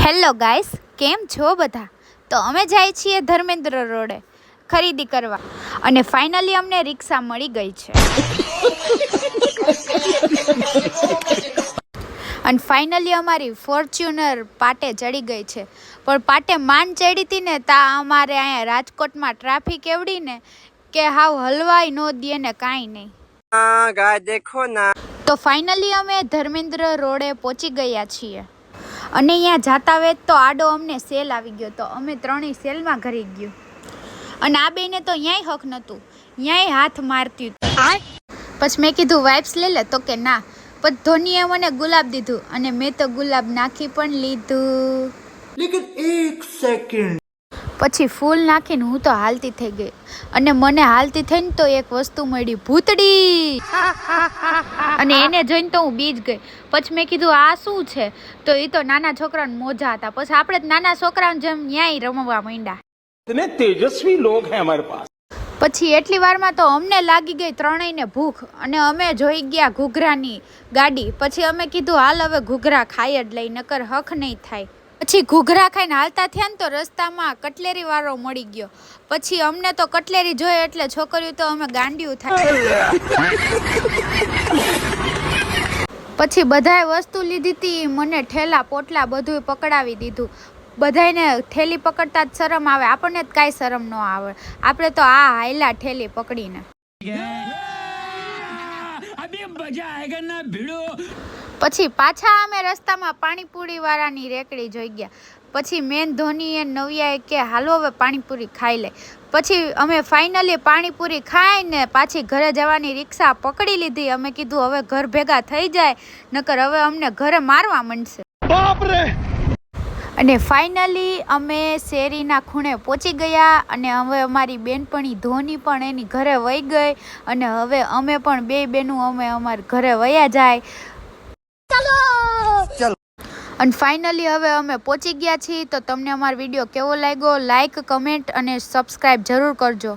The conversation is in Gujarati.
હેલો ગાઈસ કેમ છો બધા? તો અમે જાય છીએ ધર્મેન્દ્ર રોડે ખરીદી કરવા. અને ફાઇનલી અમને રિક્ષા મળી ગઈ છે. અને ફાઇનલી અમારી ફોર્ચ્યુનર પાટે ચડી ગઈ છે. પણ પાટે માંડ ચડી હતી ને તા અમારે અહીંયા રાજકોટમાં ટ્રાફિક એવડી ને કે હાવ હલવાય ન દે ને કાંઈ નહીં. દેખો ના. તો ફાઇનલી અમે ધર્મેન્દ્ર રોડે પહોંચી ગયા છીએ. અને અહીંયા જાતા વેત તો આડો અમને સેલ આવી ગયો તો અમે ત્રણેય સેલમાં ઘરી ગયું. અને આ બેને તો યાય હક નહોતું. ત્યાંય હાથ મારતી પછી મેં કીધું વાઇપ્સ લઈ લે. તો કે, ના. પણ ધોનીએ મને ગુલાબ દીધું અને મેં તો ગુલાબ નાખી પણ લીધું. લેકિન એક સેકન્ડ પછી ફૂલ નાખીને હું તો હાલતી થઈ ગઈ. અને મને હાલતી થઈને તો એક વસ્તુ મળી ભૂતડી. અને એને જોઈને તો હું બીજ ગઈ. પછી મેં કીધું આ શું છે? તો એ તો નાના છોકરાને મોજા હતા. પછી આપણે જ નાના છોકરાને જેમ ન્યાય રમવા માંડ્યા. તેજસ્વી લોક હે અમારે પાસ. પછી એટલી વારમાં તો અમને લાગી ગઈ ત્રણેયને ભૂખ. અને અમે જોઈ ગયા ઘૂઘરાની ગાડી. પછી અમે કીધું હાલ હવે ઘૂઘરા ખાઈ જ લઈ નકર હક નહીં થાય. પછી ઘૂઘરા ખાઈને હાલતા થયા ને તો રસ્તામાં કટલેરી વાળો મળી ગયો. પછી અમને તો કટલેરી જોઈએ એટલે છોકરીઓ તો અમે ગાંડિયું થાય. પછી બધાએ વસ્તુ લીધી હતી મને ઠેલા પોટલા બધું પકડાવી દીધું. બધાને ઠેલી પકડતા જ શરમ આવે, આપણને જ કાંઈ શરમ ન આવે. આપણે તો આ હાયલા ઠેલી પકડીને. પછી પાછા અમે રસ્તામાં પાણીપુરી વાળાની રેકડી જોઈ ગયા. પછી મેન ધોનીએ નવિયાએ કે હાલો હવે પાણીપુરી ખાઈ લે. પછી અમે ફાઇનલી પાણીપુરી ખાઈને પાછી ઘરે જવાની રિક્ષા પકડી લીધી. અમે કીધું હવે ઘર ભેગા થઈ જાય નકર હવે અમને ઘરે મારવા માંડશે. અને ફાઇનલી અમે શેરીના ખૂણે પહોંચી ગયા અને હવે અમારી બેનપણી ધોની પણ એની ઘરે વહી ગઈ અને હવે અમે પણ બે બહેનું અમે અમારા ઘરે વયા જાય. અને ફાઇનલી હવે અમે પહોંચી ગયા છીએ, તો તમને અમારો વીડિયો કેવો લાગ્યો? લાઇક કમેન્ટ અને સબસ્ક્રાઈબ જરૂર કરજો.